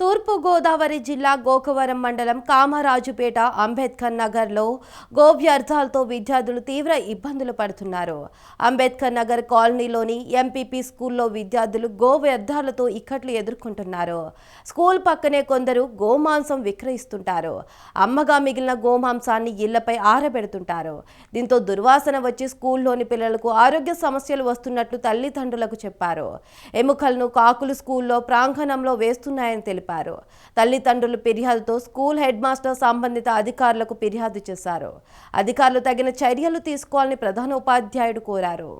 తూర్పుగోదావరి జిల్లా గోకవరం మండలం కామరాజుపేట అంబేద్కర్ నగర్లో గో వ్యర్థాలతో విద్యార్థులు తీవ్ర ఇబ్బందులు పడుతున్నారు. అంబేద్కర్ నగర్ కాలనీలోని ఎంపీపీ స్కూల్లో విద్యార్థులు గో వ్యర్థాలతో ఇక్కట్లు ఎదుర్కొంటున్నారు. స్కూల్ పక్కనే కొందరు గోమాంసం విక్రయిస్తుంటారు. అమ్మగా మిగిలిన గోమాంసాన్ని ఇళ్ళపై ఆరబెడుతుంటారు. దీంతో దుర్వాసన వచ్చి స్కూల్లోని పిల్లలకు ఆరోగ్య సమస్యలు వస్తున్నట్లు తల్లిదండ్రులకు చెప్పారు. ఎముకలను కాకులు స్కూల్లో ప్రాంగణంలో వేస్తున్నాయని తెలిపారు. తల్లిదండ్రులు ఫిర్యాదుతో స్కూల్ హెడ్ మాస్టర్ సంబంధిత అధికారులకు ఫిర్యాదు చేశారు. అధికారులు తగిన చర్యలు తీసుకోవాలని ప్రధాన ఉపాధ్యాయుడు కోరారు.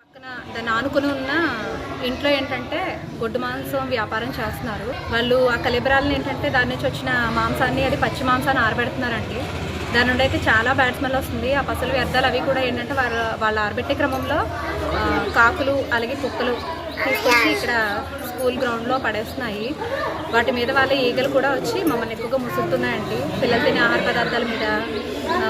పక్కన దాన్ని ఆనుకుని ఉన్న ఇంట్లో ఏంటంటే గొడ్డు మాంసం వ్యాపారం చేస్తున్నారు. వాళ్ళు ఆ కలిబరాలను ఏంటంటే దాని నుంచి వచ్చిన మాంసాన్ని అది పచ్చి మాంసాన్ని ఆరబెడుతున్నారండి. దాని నుండి అయితే చాలా బ్యాడ్ స్మెల్ వస్తుంది. ఆ పసలు వ్యర్థాలు అవి కూడా ఏంటంటే వాళ్ళ వాళ్ళు ఆరబెట్టే క్రమంలో కాకులు అలాగే కుక్కలు తీసుకొచ్చి ఇక్కడ స్కూల్ గ్రౌండ్లో పడేస్తున్నాయి. వాటి మీద వాళ్ళ ఈగలు కూడా వచ్చి మమ్మల్ని ఎక్కువగా ముసుగుతున్నాయండి పిల్లలు తినే ఆహార పదార్థాల మీద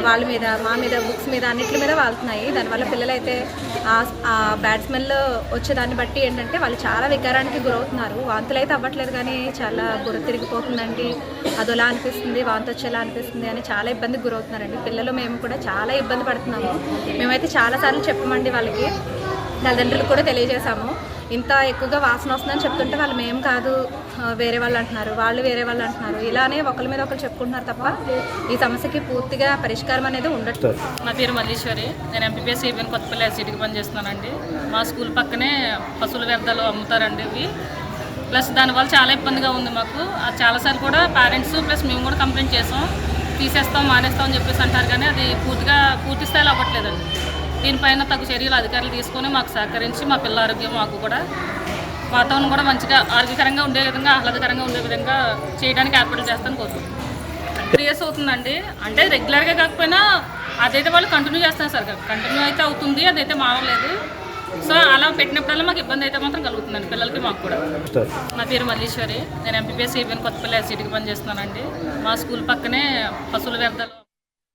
వాళ్ళ మీద మా మీద బుక్స్ మీద అన్నిటి మీద వాళ్తున్నాయి. దానివల్ల పిల్లలైతే ఆ- ఆ బ్యాడ్ స్మెల్ వచ్చేదాన్ని బట్టి ఏంటంటే వాళ్ళు చాలా వికారానికి గురవుతున్నారు. వాంతులు అయితే అవ్వట్లేదు కానీ చాలా బుర్ర తిరిగిపోతుందండి. అదోలా అనిపిస్తుంది వాంతి వచ్చేలా అనిపిస్తుంది అని చాలా ఇబ్బందికి గురవుతున్నారండి. పిల్లలు మేము కూడా చాలా ఇబ్బంది పడుతున్నాము. మేమైతే చాలాసార్లు చెప్పమండి వాళ్ళకి. తల్లిదండ్రులు కూడా తెలియజేశాము. ఇంత ఎక్కువగా వాసన వస్తుందని చెప్తుంటే వాళ్ళు మేము కాదు వేరే వాళ్ళు అంటున్నారు వాళ్ళు వేరే వాళ్ళు అంటున్నారు. ఇలానే ఒకరి మీద ఒకరు చెప్పుకుంటున్నారు తప్ప ఈ సమస్యకి పూర్తిగా పరిష్కారం అనేది ఉండట్లేదు. నా పేరు మల్లీశ్వరి. నేను ఎంపీపీఎస్ ఈవెన్ కొత్తపల్లి ఎస్సీటీకి పనిచేస్తున్నానండి. మా స్కూల్ పక్కనే పశువుల వ్యర్థాలు అమ్ముతారండి ఇవి. ప్లస్ దానివల్ల చాలా ఇబ్బందిగా ఉంది మాకు. అది చాలాసార్లు కూడా పేరెంట్స్ ప్లస్ మేము కూడా కంప్లైంట్ చేసాం. తీసేస్తాం మానేస్తాం అని చెప్పేసి అంటారు కానీ అది పూర్తిగా పూర్తి స్థాయిలో అవ్వట్లేదండి. దీనిపైన తగు చర్యలు అధికారులు తీసుకొని మాకు సహకరించి మా పిల్లల ఆరోగ్యం మాకు కూడా వాతావరణం కూడా మంచిగా ఆరోగ్యకరంగా ఉండే విధంగా ఆహ్లాదకరంగా ఉండే విధంగా చేయడానికి ఏర్పాట్లు చేస్తాను కోరుతున్నాను త్రీ ఇయర్స్ అవుతుందండి. అంటే రెగ్యులర్గా కాకపోయినా అదైతే వాళ్ళు కంటిన్యూ చేస్తున్నారు సార్. కంటిన్యూ అయితే అవుతుంది అదైతే మారలేదు. సో అలా పెట్టినప్పుడల్లా మాకు ఇబ్బంది అయితే మాత్రం కలుగుతుందండి పిల్లలకి మాకు కూడా. నా పేరు మల్లీశ్వరి. నేను ఎంపీపీఎస్ ఈవెన్ కొత్తపల్లి ఎస్సీటీకి పనిచేస్తున్నానండి. మా స్కూల్ పక్కనే పశువుల వ్యర్థాలు